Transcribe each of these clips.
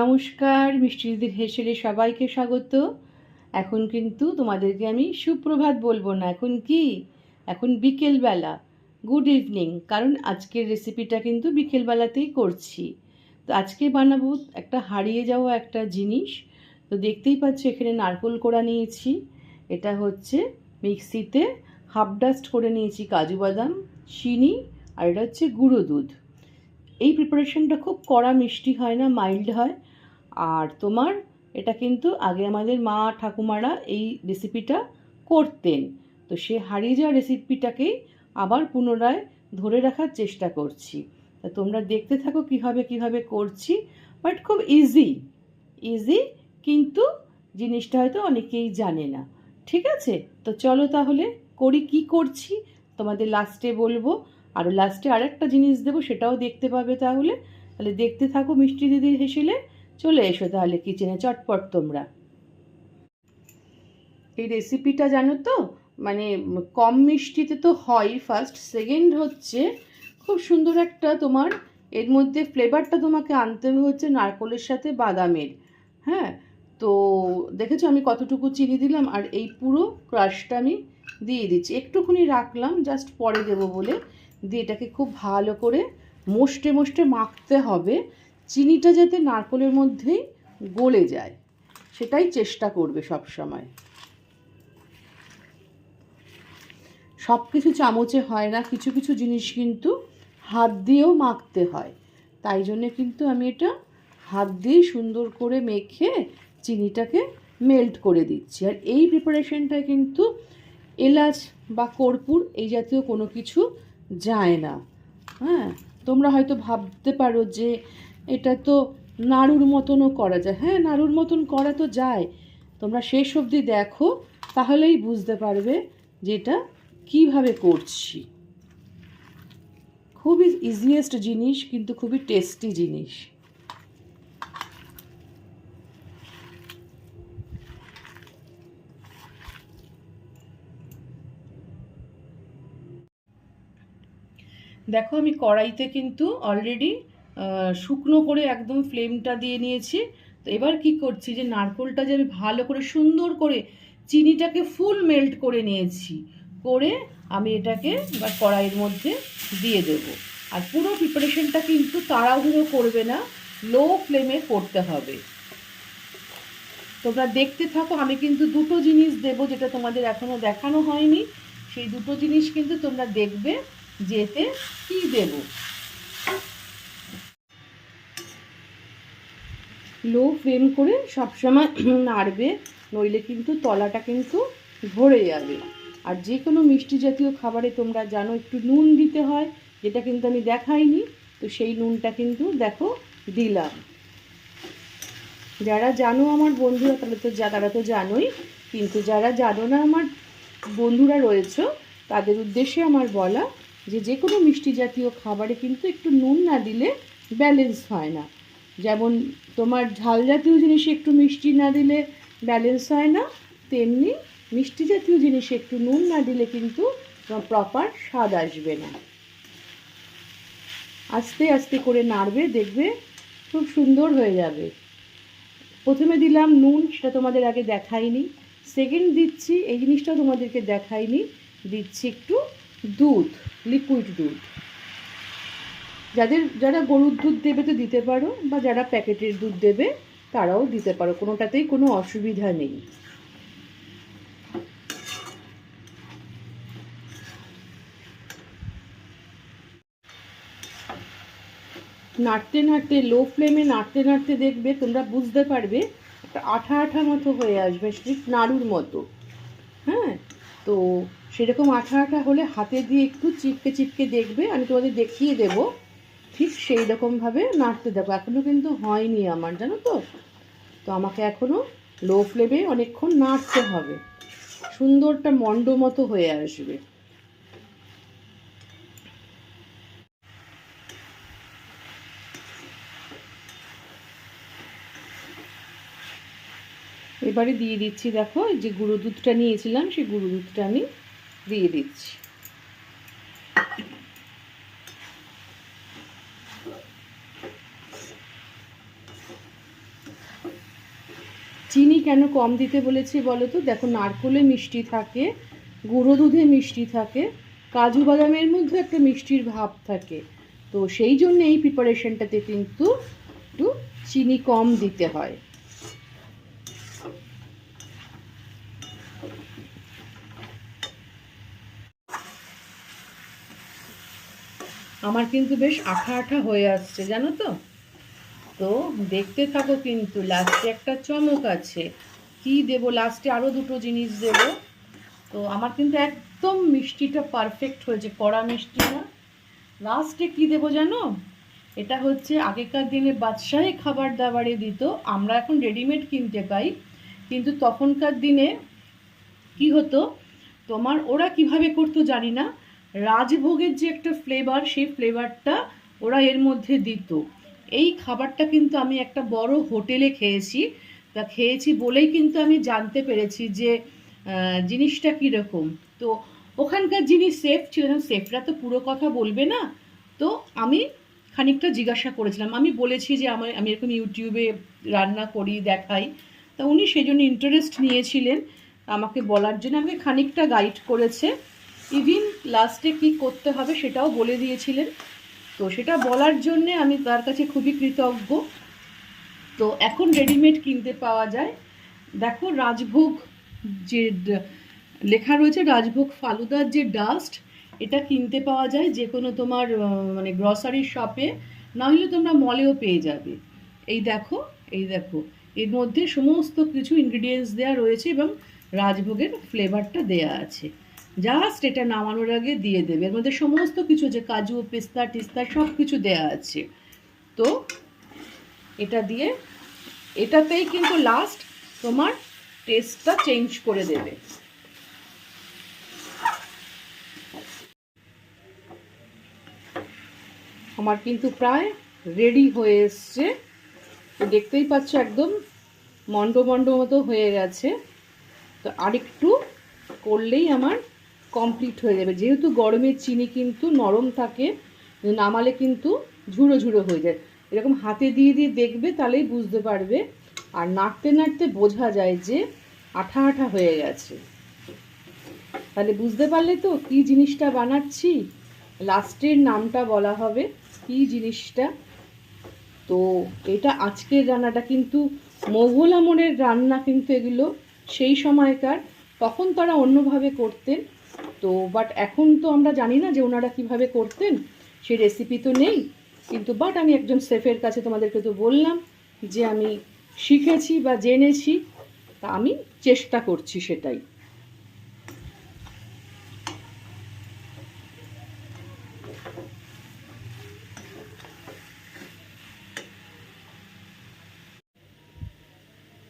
নমস্কার, মিষ্টি দিদির হেসেলে সবাইকে স্বাগত। এখন কিন্তু তোমাদেরকে আমি সুপ্রভাত বলব না, এখন কি? এখন বিকেলবেলা। গুড ইভিনিং কারণ আজকের রেসিপিটা কিন্তু বিকেলবেলাতেই করছি। তো আজকে বানাবো একটা হারিয়ে যাওয়া একটা জিনিস। তো দেখতেই পাচ্ছ, এখানে নারকোল কোড়া নিয়েছি। এটা হচ্ছে মিক্সিতে হাফ ডাস্ট করে নিয়েছি কাজু বাদাম, চিনি, আর এটা হচ্ছে গুঁড়ো দুধ। এই প্রিপারেশনটা খুব কড়া, মিষ্টি হয় না মাইল্ড হয়। আর তোমার এটা কিন্তু আগে আমাদের মা, ঠাকুমারা এই রেসিপিটা করতেন। তো সে হারিয়ে যাওয়া রেসিপিটাকেই আবার পুনরায় ধরে রাখার চেষ্টা করছি। তা তোমরা দেখতে থাকো কীভাবে কীভাবে করছি। বাট খুব ইজি ইজি কিন্তু জিনিসটা হয়তো অনেকেই জানে না। ঠিক আছে? তো চলো তাহলে করি, কি করছি? তোমাদের লাস্টে বলব। আর লাস্টে আরেকটা জিনিস দেবো, সেটাও দেখতে পাবে তাহলে। তাহলে দেখতে থাকো মিষ্টি দিদির হেসেলে। চলে এসো তাহলে কিচেনে চটপট তোমরা। এই রেসিপিটা জানো তো? মানে কম মিষ্টিতে তো হয় ফার্স্ট সেকেন্ড হচ্ছে খুব সুন্দর একটা তোমার, এর মধ্যে ফ্লেভারটা তোমাকে আনতে হবে হচ্ছে নারকলের সাথে বাদামের। হ্যাঁ? তো দেখেছ আমি কতটুকু চিনি দিলাম? আর এই পুরো ক্রাশটা আমি দিয়ে দিচ্ছি। একটুখানি রাখলাম জাস্ট পরে দেবো বলে। দিয়ে এটাকে খুব ভালো করে মোষ্টে মোষ্টে মাখতে হবে। চিনিটা যাতে নারকলের মধ্যেই গলে যায়, সেটাই চেষ্টা করবে সব সময় সব কিছু চামচে হয় না, কিছু কিছু জিনিস কিন্তু হাত দিয়েও মাখতে হয়। তাই জন্যে কিন্তু আমি এটা হাত দিয়ে সুন্দর করে মেখে চিনিটাকে মেল্ট করে দিচ্ছি। আর এই প্রিপারেশনটায় কিন্তু এলাচ বা কর্পূর এই জাতীয় কোনো কিছু যায় না। হ্যাঁ তোমরা হয়তো ভাবতে পারো যে এটা তো নাড়ুর মতনও করা যায়। হ্যাঁ নাড়ুর মতন করা তো যায়। তোমরা শেষ অবধি দেখো, তাহলেই বুঝতে পারবে যে এটা কীভাবে করছি। খুবই ইজিয়েস্ট জিনিস, কিন্তু খুবই টেস্টি জিনিস। দেখো আমি কড়াইতে কিন্তু অলরেডি শুকনো করে একদম ফ্লেমটা দিয়ে নিয়েছি। তো এবার কি করছি যে নারকোলটা যে আমি ভালো করে সুন্দর করে চিনিটাকে ফুল মেল্ট করে নিয়েছি, করে আমি এটাকে এবার কড়াইয়ের মধ্যে দিয়ে দেবো। আর পুরো প্রিপারেশনটা কিন্তু তাড়াহুড়ো করবে না লো ফ্লেমে করতে হবে। তোমরা দেখতে থাকো, আমি কিন্তু দুটো জিনিস দেব যেটা তোমাদের এখনও দেখানো হয়নি। সেই দুটো জিনিস কিন্তু তোমরা দেখবে। যেতে কি দেব? লো ফ্লেম করে সবসময় নাড়বে, নইলে কিন্তু তলাটা কিন্তু ভরে যাবে। আর যে কোনো মিষ্টি জাতীয় খাবারে তোমরা জানো একটু নুন দিতে হয়, যেটা কিন্তু আমি দেখাইনি, তো সেই নুনটা কিন্তু দেখো দিলাম। যারা জানো আমার বন্ধুরা, তাহলে তো তারা তো জানোই, কিন্তু যারা জানো না আমার বন্ধুরা রয়েছে, তাদের উদ্দেশ্যে আমার বলা যে যে কোনো মিষ্টি জাতীয় খাবারে কিন্তু একটু নুন না দিলে ব্যালেন্স হয় না। যেমন তোমার ঝাল জাতীয় জিনিসে একটু মিষ্টি না দিলে ব্যালেন্স হয় না, তেমনি মিষ্টি জাতীয় জিনিসে একটু নুন না দিলে কিন্তু প্রপার স্বাদ আসবে না। আস্তে আস্তে করে নাড়বে, দেখবে খুব সুন্দর হয়ে যাবে। প্রথমে দিলাম নুন, সেটা তোমাদের আগে দেখাইনি। সেকেন্ড দিচ্ছি, এই জিনিসটা তোমাদেরকে দেখাইনি। দিচ্ছি একটু দুধ লিকুইড দুধ। যাদের, যারা গরুর দুধ দেবে তো দিতে পারো, বা যারা প্যাকেটের দুধ দেবে, তারাও দিতে পারো, কোনোটাতেই কোনো অসুবিধা নেই। নাড়তে নাড়তে লো ফ্লেমে নাড়তে নাড়তে দেখবে, তোমরা বুঝতে পারবে, আঠা আঠা মতো হয়ে আসবে ঠিক নাড়ুর মতো। হ্যাঁ? তো সেরকম আঠাটা আঠা হলে হাতে দিয়ে একটু চিপকে চিপকে দেখবে, আমি তোমাদের দেখিয়ে দেব। ঠিক সেই রকমভাবে নাড়তে দেবো এখনও কিন্তু হয়নি আমার, জানো তো? তো আমাকে এখনও লো ফ্লেমে অনেকক্ষণ নাড়তে হবে। সুন্দরটা মন্ড মতো হয়ে আসবে। এবারে দিয়ে দিচ্ছি, দেখো যে গুঁড়ো দুধটা নিয়েছিলাম, সেই গুঁড়ো দুধটা আমি দিয়ে দিচ্ছি। চিনি কেন কম দিতে বলেছি বলো তো? দেখো, নারকোলে মিষ্টি থাকে, গুঁড়ো দুধে মিষ্টি থাকে, কাজু বাদামের মধ্যে একটা মিষ্টির ভাব থাকে। তো সেই জন্য এই প্রিপারেশনটাতে কিন্তু একটু চিনি কম দিতে হয়। আমার কিন্তু বেশ আঠা আঠা হয়ে আসছে, জানো তো? তো দেখতে থাকো কিন্তু, লাস্টে একটা চমক আছে। কি দেব? লাস্টে আরও দুটো জিনিস দেব। তো আমার কিন্তু একদম মিষ্টিটা পারফেক্ট হয়েছে, কড়া মিষ্টি না। লাস্টে কি দেব জানো? এটা হচ্ছে আগেকার দিনে বাদশাহী খাবার দাবারে দিত, আমরা এখন রেডিমেড কিনতে পাই। কিন্তু তখনকার দিনে কি হতো? তোমার ওরা কীভাবে করতো জানি না। রাজভোগের যে একটা ফ্লেভার সেই ফ্লেভারটা ওরা এর মধ্যে দিত। এই খাবারটা কিন্তু আমি একটা বড় হোটেলে খেয়েছি। তা খেয়েছি বলেই কিন্তু আমি জানতে পেরেছি যে জিনিসটা কীরকম। তো ওখানকার জিনিস সেফ ছিল সেফরা তো পুরো কথা বলবে না। তো আমি খানিকটা জিজ্ঞাসা করেছিলাম। আমি বলেছি যে আমার আমি এরকম ইউটিউবে রান্না করি, দেখাই। তা উনি সেই জন্য ইন্টারেস্ট নিয়েছিলেন। আমাকে বলার জন্য আমাকে খানিকটা গাইড করেছে। ইভিন লাস্টে কি করতে হবে সেটাও বলে দিয়েছিলেন। তো সেটা বলার জন্যে আমি তার কাছে খুবই কৃতজ্ঞ। তো এখন রেডিমেড কিনতে পাওয়া যায়। দেখো রাজভোগ যে লেখা রয়েছে, রাজভোগ ফালুদার যে ডাস্ট এটা কিনতে পাওয়া যায় যে কোনো তোমার মানে গ্রসারি শপে না হলে তোমরা মলেও পেয়ে যাবে। এই দেখো এই দেখো। এর মধ্যে সমস্ত কিছু ইনগ্রিডিয়েন্টস দেওয়া রয়েছে এবং রাজভোগের ফ্লেভারটা দেয়া আছে। জাস্ট এটা নামানোর আগে দিয়ে দেবে। এর মধ্যে সমস্ত কিছু যে কাজু, পেস্তা, টিস্তা সব কিছু দেয়া আছে। তো এটা দিয়ে এটাতেই কিন্তু লাস্ট তোমার টেস্টটা চেঞ্জ করে দেবে। আমার কিন্তু প্রায় রেডি হয়ে এসছে। দেখতেই পাচ্ছ একদম মন্ড মন্ড মতো হয়ে গেছে। তো আরেকটু করলেই আমার কমপ্লিট হয়ে যাবে। যেহেতু গরমের চিনি কিন্তু নরম থাকে, নামালে কিন্তু ঝুড়ো ঝুড়ো হয়ে যায়। এরকম হাতে দিয়ে দিয়ে দেখবে তাহলেই বুঝতে পারবে। আর নাড়তে নাড়তে বোঝা যায় যে আঠা আঠা হয়ে গেছে। তাহলে বুঝতে পারলে তো কি জিনিসটা বানাচ্ছি? লাস্টের নামটা বলা হবে কি জিনিসটা? তো এটা আজকের রান্নাটা কিন্তু মোঘল আমলের রান্না কিন্তু এগুলো সেই সময়কার। তখন তারা অন্যভাবে করতেন। তো বাট এখন তো আমরা জানি না যে ওনারা কীভাবে করতেন সেই রেসিপি তো নেই, কিন্তু বাট আমি একজন শেফের কাছে তোমাদেরকে তো বললাম যে আমি শিখেছি বা জেনেছি, তা আমি চেষ্টা করছি সেটাই।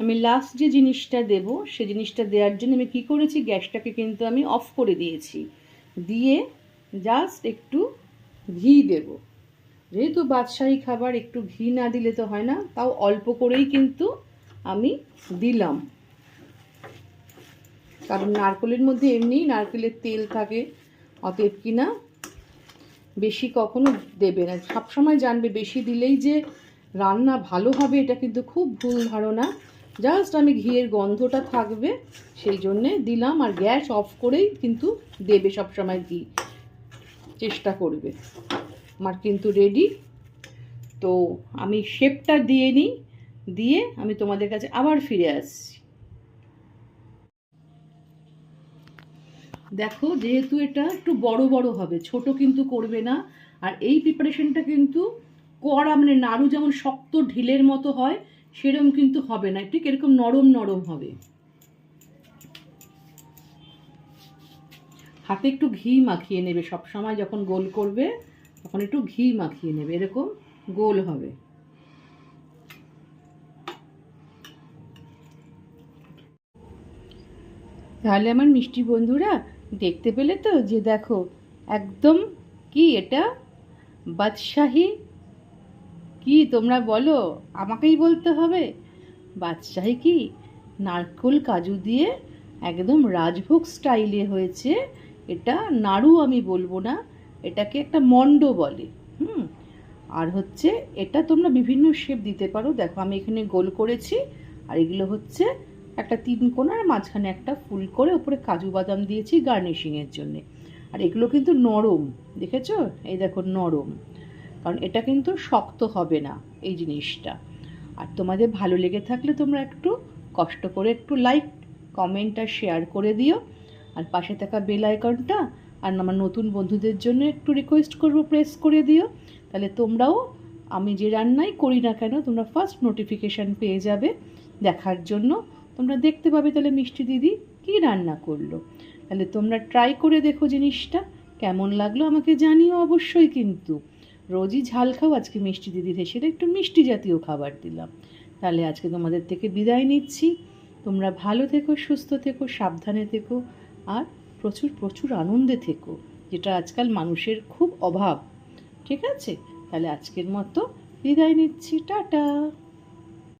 আমি লাস্ট যে জিনিসটা দেব, সে জিনিসটা দেওয়ার জন্য আমি কি করেছি? গ্যাসটাকে কিন্তু আমি অফ করে দিয়েছি। দিয়ে জাস্ট একটু ঘি দেব। যেহেতু বাদশাহী খাবার একটু ঘি না দিলে তো হয় না, তাও অল্প করেই কিন্তু আমি দিলাম। কারণ নারকেলের মধ্যে এমনিই নারকেলের তেল থাকে, অতএব কি না বেশি কখনো দেবে না। সবসময় জানবে, বেশি দিলেই যে রান্না ভালো হবে, এটা কিন্তু খুব ভুল ধারণা। জাস্ট আমি ঘিয়ের গন্ধটা থাকবে, সেই জন্যে দিলাম আর গ্যাস অফ করেই কিন্তু দেবে সবসময় ঘি। চেষ্টা করবে। আমার কিন্তু রেডি তো আমি শেপটা দিয়ে নিই, দিয়ে আমি তোমাদের কাছে আবার ফিরে আসছি। দেখো, যেহেতু এটা একটু বড় বড় হবে, ছোট কিন্তু করবে না। আর এই প্রিপারেশনটা কিন্তু কড়া মানে নাড়ু যেমন শক্ত ঢিলের মতো হয় সেরকম কিন্তু হবে না, ঠিক এরকম নরম নরম হবে। হাতে একটু ঘি মাখিয়ে নেবে, সব সময় যখন গোল করবে, তখন একটু ঘি মাখিয়ে নেবে, এরকম গোল হবে। তাহলে আমার মিষ্টি বন্ধুরা, দেখতে পেলে তো যে দেখো, একদম কি এটা? বাদশাহী কি তোমরা বলো? আমাকেই বলতে হবে। বাদশাহী কি নারকোল কাজু দিয়ে একদম রাজভোগ স্টাইলে হয়েছে? এটা নাড়ু আমি বলব না, এটাকে একটা মণ্ড বলে। হুম? আর হচ্ছে এটা তোমরা বিভিন্ন শেপ দিতে পারো। দেখো, আমি এখানে গোল করেছি, আর এগুলো হচ্ছে একটা তিন কোনার মাঝখানে একটা ফুল করে উপরে কাজু বাদাম দিয়েছি গার্নিশিংয়ের জন্যে। আর এগুলো কিন্তু নরম, দেখেছ? এই দেখো, নরম। কারণ এটা কিন্তু শক্ত হবে না এই জিনিসটা। আর তোমাদের ভালো লেগে থাকলে তোমরা একটু কষ্ট করে একটু লাইক কমেন্ট আর শেয়ার করে দিও। আর পাশে থাকা বেল আইকনটা আর আমার নতুন বন্ধুদের জন্য একটু রিকোয়েস্ট করব প্রেস করে দিও। তাহলে তোমরাও আমি যে রান্নাই করি না কেন, তোমরা ফার্স্ট নোটিফিকেশান পেয়ে যাবে দেখার জন্য। তোমরা দেখতে পাবে তাহলে মিষ্টি দিদি কী রান্না করল। তাহলে তোমরা ট্রাই করে দেখো জিনিসটা, কেমন লাগল আমাকে জানিও অবশ্যই কিন্তু। রোজই ঝাল খাও, আজকে মিষ্টি দিদি সেটা একটু মিষ্টি জাতীয় খাবার দিলাম। তাহলে আজকে তোমাদের থেকে বিদায় নিচ্ছি। তোমরা ভালো থেকো, সুস্থ থেকো, সাবধানে থেকো, আর প্রচুর প্রচুর আনন্দে থেকো, যেটা আজকাল মানুষের খুব অভাব। ঠিক আছে? তাহলে আজকের মতো বিদায় নিচ্ছি। টাটা!